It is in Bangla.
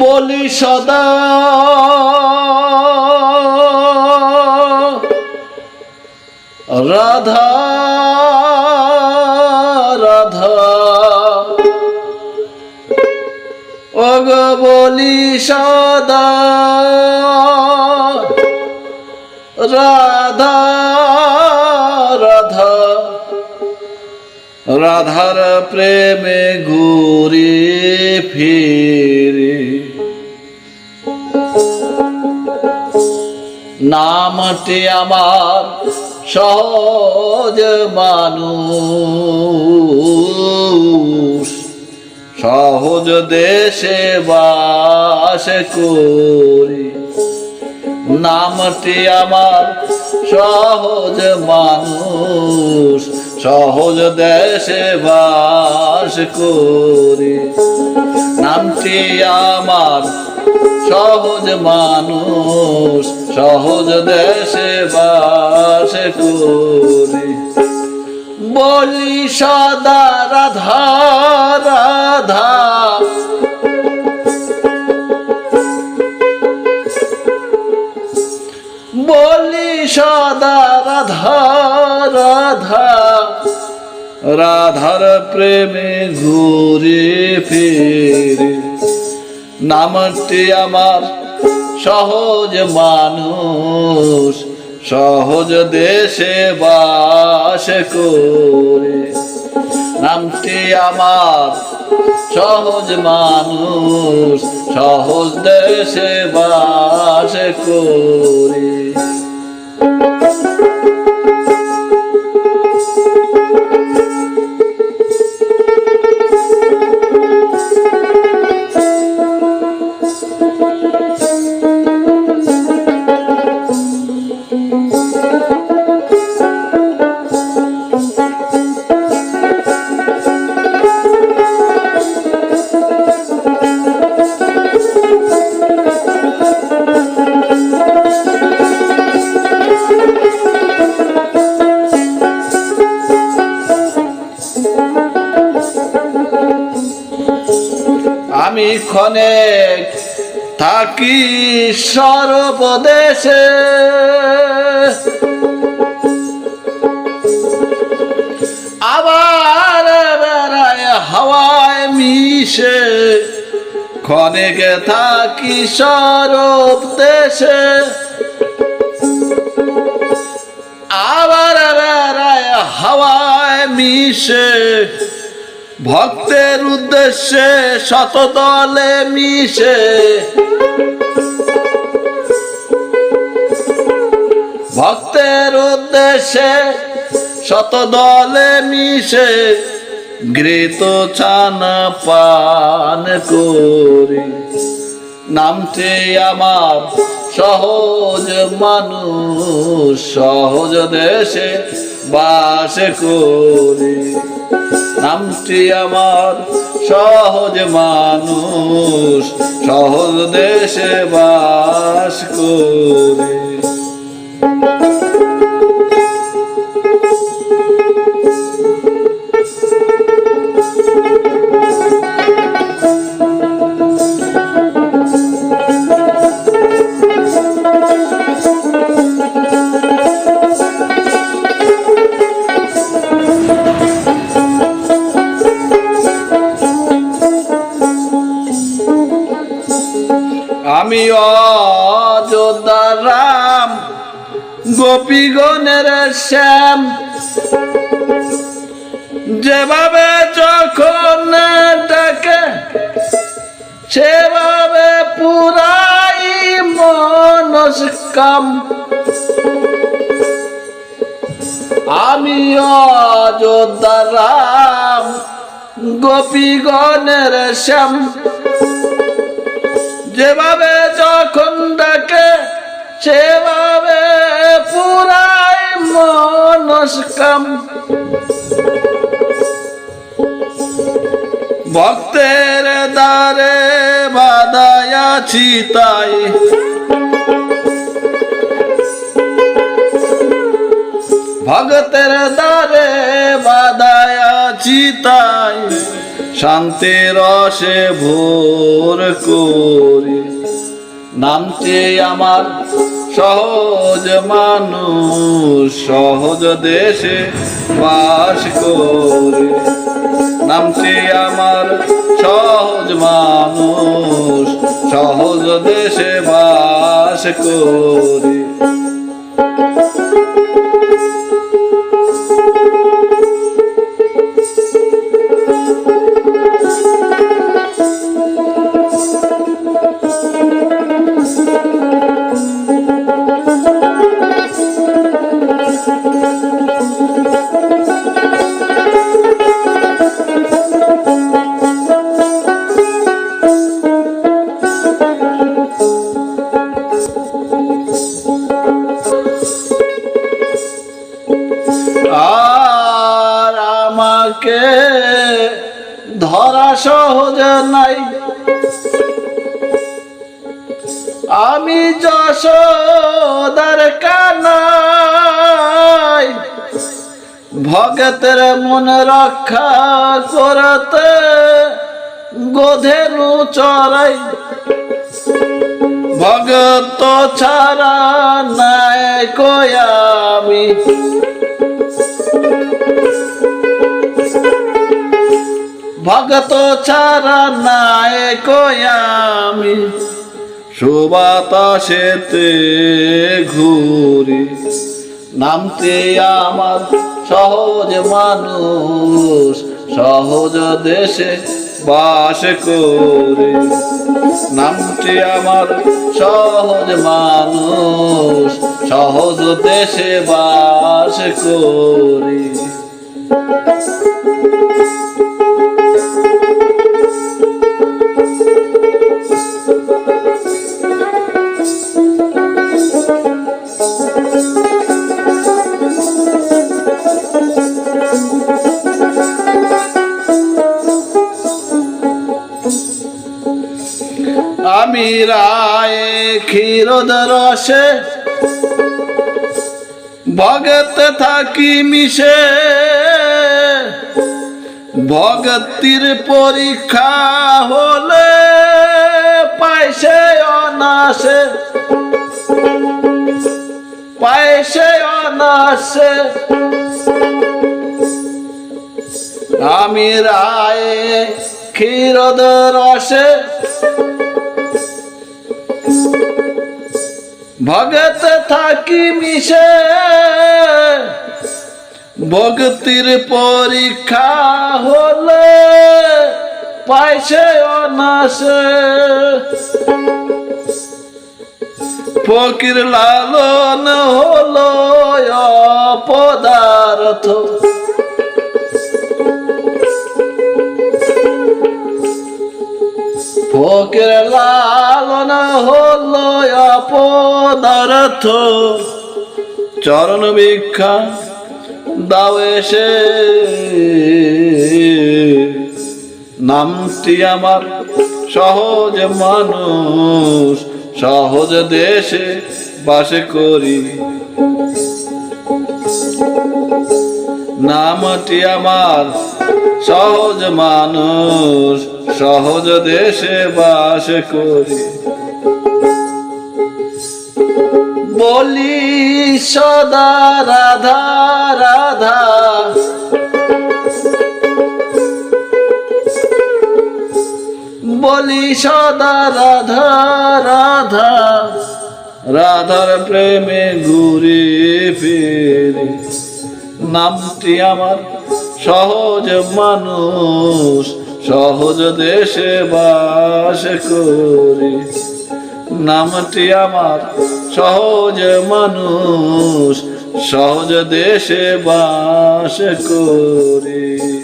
বলি সদা রাধা বলি সদা। রাধা রাধা। রাধার প্রেমে ঘুরে ফিরে। নামটি আমার সহজ মানুষ। সহজ দেশে বাস করি। নামটি আমার সহজ মানুষ, সহজ দেশে বাস করি। নামটি আমার সহজ মানুষ, সহজ দেশে বাস করি। বলি সদা রাধা রাধা। বলি সদা রাধা রাধা। রাধার প্রেমে ঘুরে ফিরে, নামটি আমার সহজ মানুষ। সহজ দেশে বাস করে। নামটি আমার সহজ মানুষ সহজ দেশে বাস করে। আমি ক্ষণে থাকি সর্বদেশে। আবার বেড়ায় হাওয়ায় মিশে, ক্ষণেকে থাকি সরব দেশে আবার বেড়ায় হাওয়ায় মিশে ভক্তের উদ্দেশ্যে শত দলে মিশে। ভক্তের উদ্দেশ্যে শত দলে মিশে, ঘৃত চানা পান করি। নামটি আমার সহজ মানুষ, সহজ দেশে বাস করে নামটি আমার সহজ মানুষ সহজ দেশে বাস করি। আমি অযোধ্যা রাম গোপীগণের শ্যাম। যেভাবে যখন ডাকে, সেভাবে পুরাই মনস্কাম। আমি অযোধ্যা রাম গোপীগণের শ্যাম। যেভাবে যখন ডাকে সেভাবে পুরাই মনস্কাম। ভক্তের দ্বারে বাদায়াছি তাই। ভগতের দ্বারে বাদায়াছি তাই। শান্তি রসে ভোর করি। নামটি আমার সহজ মানুষ, সহজ দেশে বাস করি। নামটি আমার সহজ মানুষ, সহজ দেশে বাস করি। আমাকে ধরা সহজ নাই। আমি যশোদার কানাই, ভগতের মন রক্ষা করতে গোধেরু চড়াই। ভগত ছাড়া নাই কয়ামি ভগত ছাড়া নাই কয়ামি সুবাতাসেতে ঘুরি। নামতে আমার সহজ মানুষ, সহজ দেশে বাস করে। নামটি আমার সহজ মানুষ, সহজ দেশে বাস করি। আমি রায় ক্ষীরদ রসে। ভগত থাকি মিশে। ভগতির পরীক্ষা হলে পাইছে অনাসে পাইছে অনাসে আমি রায় ক্ষীরদ রসে। ভগত থাকি মিশে ভক্তির পরীক্ষা হলে পাইছে অনাসে ফকির লালন হলো অপদার্থ। ফকির লালন অপদার্থ চরণ ভিক্ষা দাও এসে। নামটি আমার সহজ মানুষ, সহজ দেশে বাস করি। নামটি আমার সহজ মানুষ, সহজ দেশে বাস করি। বলি সদা রাধা রাধা। বলি সদা রাধা রাধা। রাধার প্রেমে ঘুরে ফিরে। নামটি আমার সহজ মানুষ, সহজ দেশে বাস করি। নামটি আমার সহজ মানুষ সহজ দেশে বাস করি।